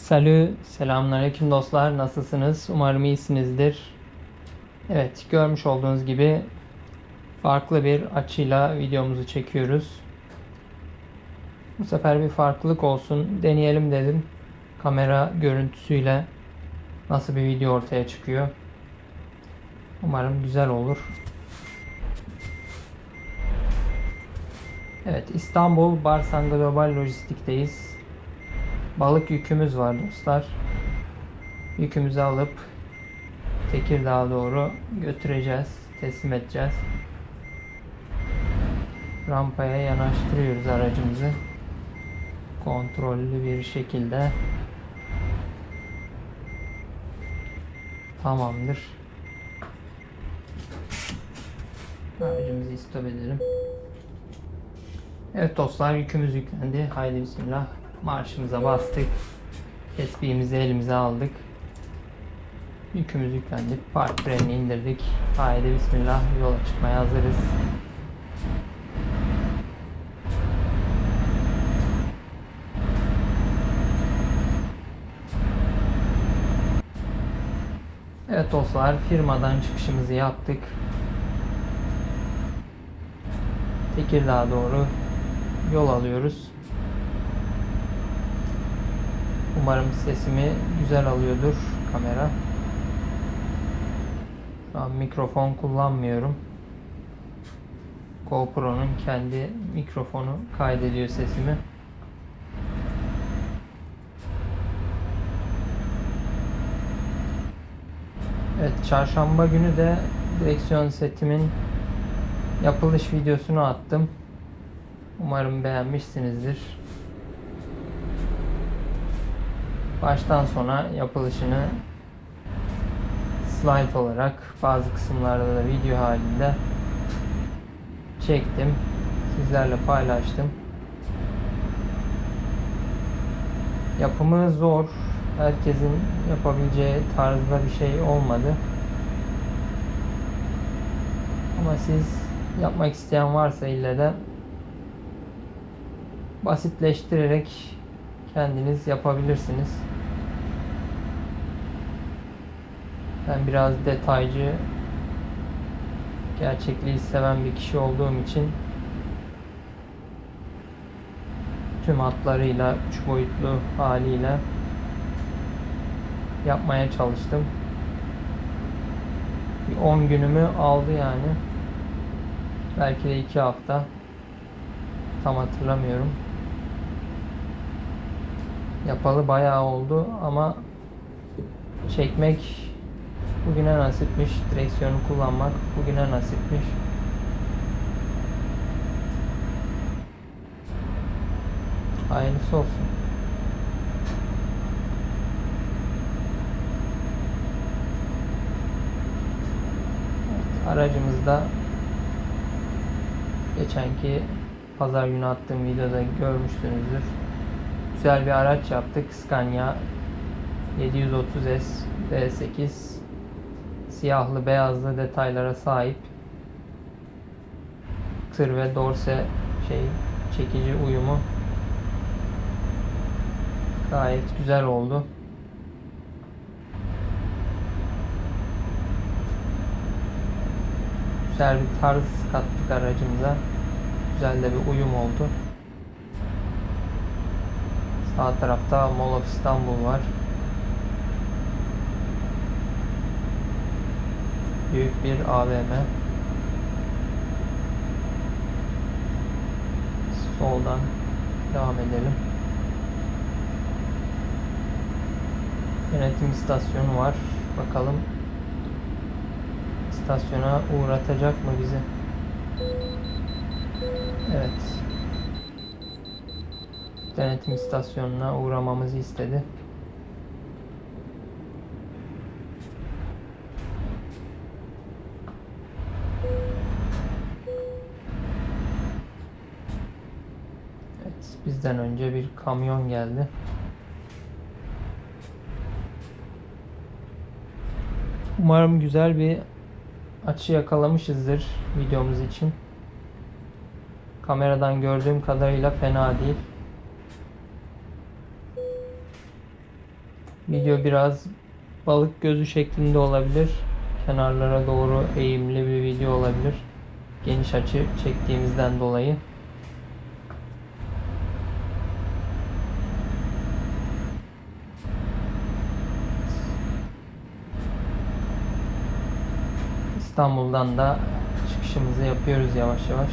Salü, selamünaleyküm dostlar. Nasılsınız? Umarım iyisinizdir. Evet, görmüş olduğunuz gibi farklı bir açıyla videomuzu çekiyoruz. Bu sefer bir farklılık olsun. Deneyelim dedim. Kamera görüntüsüyle nasıl bir video ortaya çıkıyor. Umarım güzel olur. Evet, İstanbul Barsan Global Lojistik'teyiz. Balık yükümüz var dostlar. Yükümüzü alıp Tekirdağ'a doğru götüreceğiz, teslim edeceğiz. Rampaya yanaştırıyoruz aracımızı. Kontrollü bir şekilde. Tamamdır. Aracımızı istop edelim. Evet dostlar yükümüz yüklendi. Haydi bismillah. Marşımıza bastık. Tespihimizi elimize aldık. Yükümüz yüklendi. Park frenini indirdik. Haydi bismillah yola çıkmaya hazırız. Evet dostlar firmadan çıkışımızı yaptık. Tekirdağ'a doğru yol alıyoruz. Umarım sesimi güzel alıyordur kamera. Şu an mikrofon kullanmıyorum. GoPro'nun kendi mikrofonu kaydediyor sesimi. Evet, çarşamba günü de direksiyon setimin yapılış videosunu attım. Umarım beğenmişsinizdir. Baştan sona yapılışını slide olarak bazı kısımlarda da video halinde çektim. Sizlerle paylaştım. Yapımı zor. Herkesin yapabileceği tarzda bir şey olmadı. Ama siz yapmak isteyen varsa ille de basitleştirerek kendiniz yapabilirsiniz. Ben biraz detaycı, gerçekliği seven bir kişi olduğum için tüm hatlarıyla, üç boyutlu haliyle yapmaya çalıştım. Bir 10 günümü aldı yani. Belki de 2 hafta. Tam hatırlamıyorum. Yapalı bayağı oldu ama çekmek bugüne nasipmiş. Direksiyonu kullanmak bugüne nasipmiş. Hayırlısı olsun. Aracımızda geçenki pazar günü attığım videoda görmüşsünüzdür. Güzel bir araç yaptık. Scania 730S V8 siyahlı beyazlı detaylara sahip tır ve dorse şey çekici uyumu gayet güzel oldu. Güzel bir tarz kattık aracımıza. Güzel de bir uyum oldu. Sağ tarafta Mall of İstanbul var. Büyük bir AVM. Soldan devam edelim. Yönetim istasyonu var. Bakalım istasyona uğratacak mı bizi? Evet. Denetim istasyonuna uğramamızı istedi. Evet, bizden önce bir kamyon geldi. Umarım güzel bir açı yakalamışızdır videomuz için. Kameradan gördüğüm kadarıyla fena değil. Video biraz balık gözü şeklinde olabilir. Kenarlara doğru eğimli bir video olabilir. Geniş açı çektiğimizden dolayı. İstanbul'dan da çıkışımızı yapıyoruz yavaş yavaş.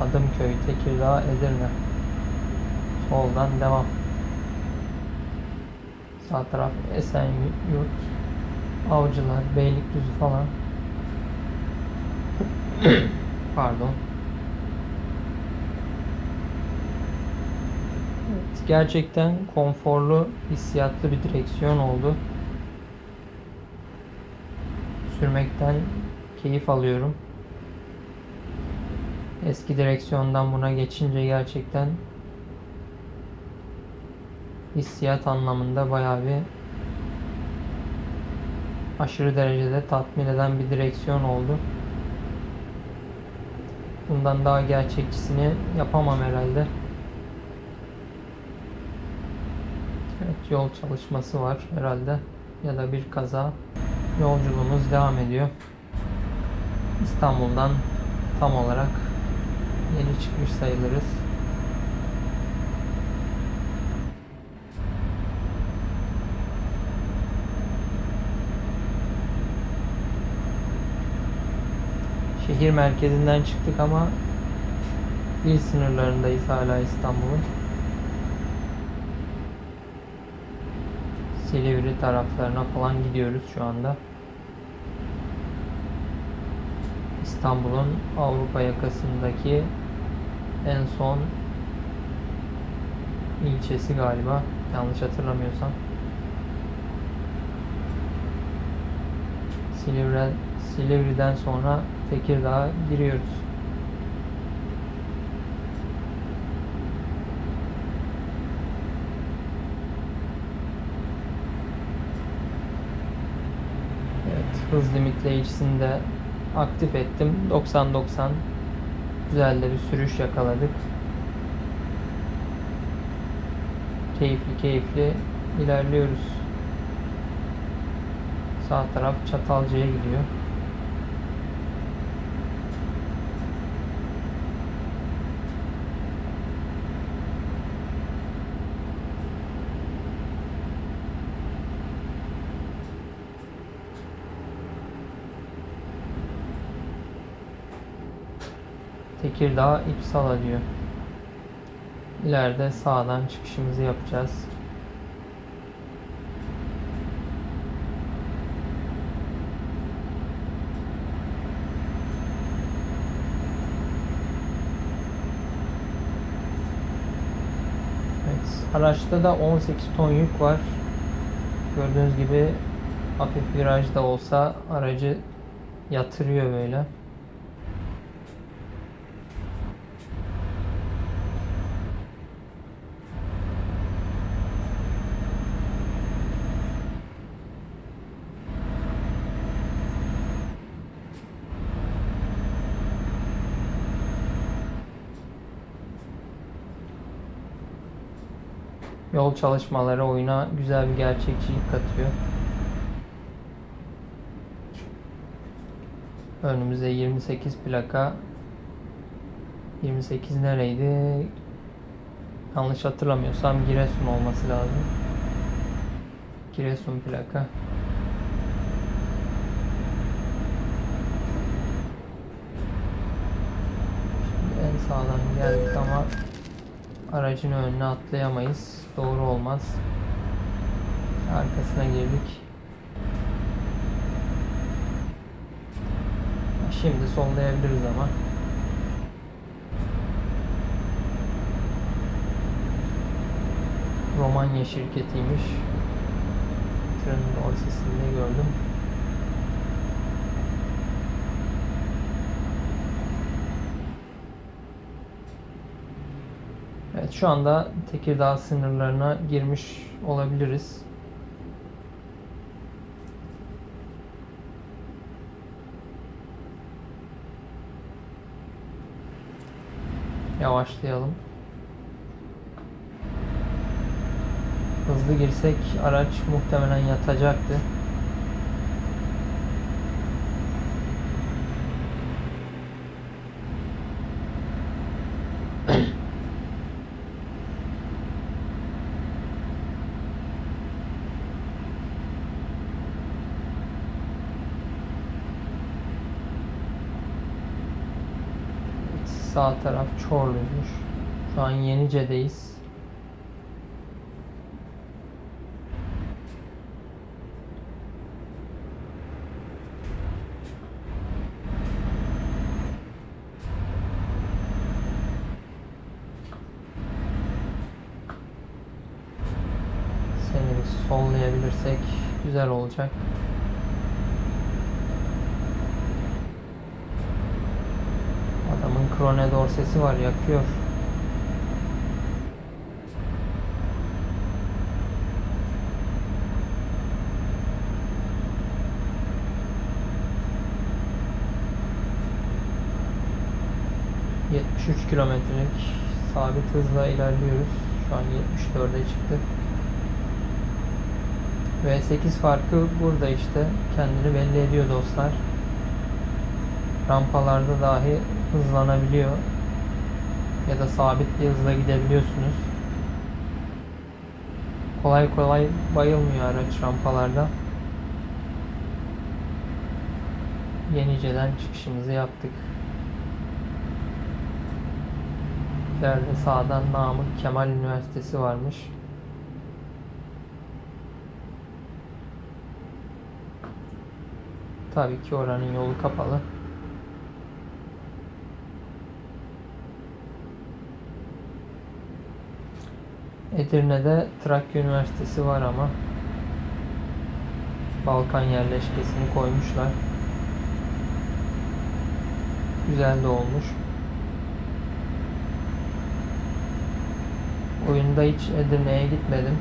Adımköy, Tekirdağ, Edirne. Soldan devam. Sağ taraf Esenyurt, Avcılar, Beylikdüzü falan. Pardon. Evet, gerçekten konforlu, hissiyatlı bir direksiyon oldu. Sürmekten keyif alıyorum. Eski direksiyondan buna geçince gerçekten hissiyat anlamında bayağı bir aşırı derecede tatmin eden bir direksiyon oldu. Bundan daha gerçekçisini yapamam herhalde. Evet yol çalışması var herhalde ya da bir kaza. Yolculuğumuz devam ediyor. İstanbul'dan tam olarak yeni çıkmış sayılırız. Şehir merkezinden çıktık ama il sınırlarındayız hala İstanbul'un. Silivri taraflarına falan gidiyoruz şu anda. İstanbul'un Avrupa yakasındaki en son ilçesi galiba. Yanlış hatırlamıyorsam. Silivri, Silivri'den sonra Tekirdağ'a giriyoruz. Evet, hız limitleyicisini de aktif ettim. 90-90 güzel de bir sürüş yakaladık. Keyifli keyifli ilerliyoruz. Sağ taraf Çatalca'ya gidiyor. Tekirdağ İpsala diyor. İleride sağdan çıkışımızı yapacağız. Evet, araçta da 18 ton yük var. Gördüğünüz gibi hafif virajda olsa aracı yatırıyor böyle. Yol çalışmaları oyuna güzel bir gerçekçilik katıyor. Önümüzde 28 plaka 28 nereydi? Yanlış hatırlamıyorsam Giresun olması lazım. Giresun plaka. Şimdi en sağdan geldik ama aracın önüne atlayamayız. Doğru olmaz. Arkasına girdik. Şimdi sollayabiliriz ama. Romanya şirketiymiş. Trenin ortasında gördüm. Evet şu anda Tekirdağ sınırlarına girmiş olabiliriz. Yavaşlayalım. Hızlı girsek araç muhtemelen yatacaktı. Sağ taraf Çorlu'ymuş. Şu an Yenice'deyiz. Sollayabilirsek güzel olacak. Adamın krone dorsesi var yakıyor. ...73 kilometrelik sabit hızla ilerliyoruz. Şu an 74'e çıktık. V8 farkı burada işte kendini belli ediyor dostlar. Rampalarda dahi hızlanabiliyor. Ya da sabit bir hızla gidebiliyorsunuz. Kolay kolay bayılmıyor araç rampalarda. Yenice'den çıkışımızı yaptık. İleride sağdan Namık Kemal Üniversitesi varmış. Tabii ki oranın yolu kapalı. Edirne'de Trakya Üniversitesi var ama Balkan yerleşkesini koymuşlar. Güzel de olmuş. Oyunda hiç Edirne'ye gitmedim.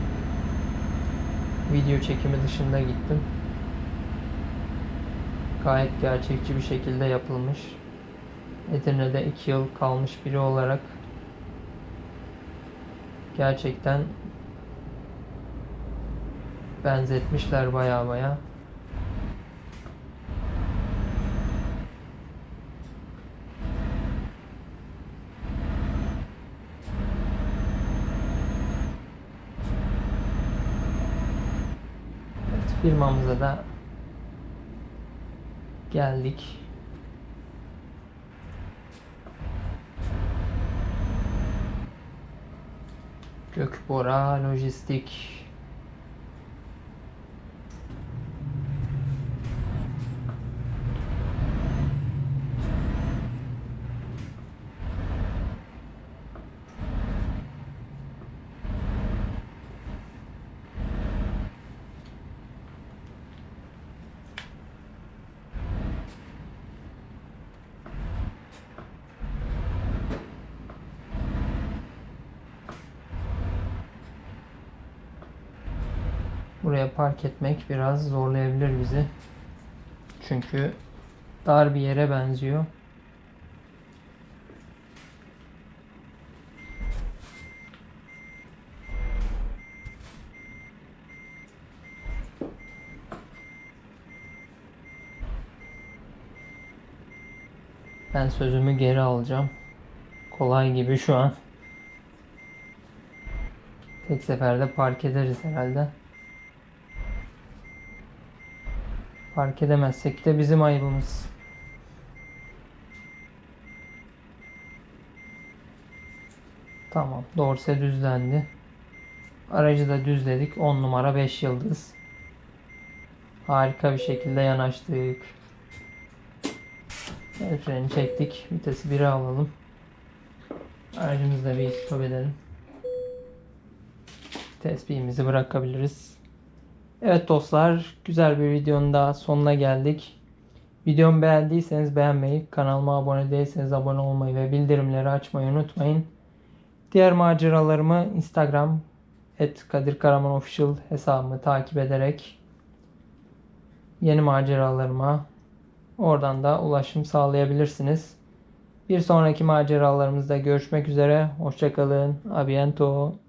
Video çekimi dışında gittim. Gayet gerçekçi bir şekilde yapılmış. Edirne'de 2 yıl kalmış biri olarak gerçekten benzetmişler baya baya. Evet, firmamıza da geldik. Gökbora Lojistik Buraya park etmek biraz zorlayabilir bizi. Çünkü dar bir yere benziyor. Ben sözümü geri alacağım. Kolay gibi şu an. Tek seferde park ederiz herhalde. Fark edemezsek de bizim ayıbımız. Tamam. Dorse düzlendi. Aracı da düzledik. 10 numara 5 yıldız. Harika bir şekilde yanaştık. El freni çektik. Vitesi 1'e alalım. Aracımızı da bir stop edelim. Tespihimizi bırakabiliriz. Evet dostlar, güzel bir videonun daha sonuna geldik. Videomu beğendiyseniz beğenmeyi, kanalıma abone değilseniz abone olmayı ve bildirimleri açmayı unutmayın. Diğer maceralarımı Instagram @kadirkaramanofficial hesabımı takip ederek yeni maceralarıma oradan da ulaşım sağlayabilirsiniz. Bir sonraki maceralarımızda görüşmek üzere. Hoşçakalın. Abiento.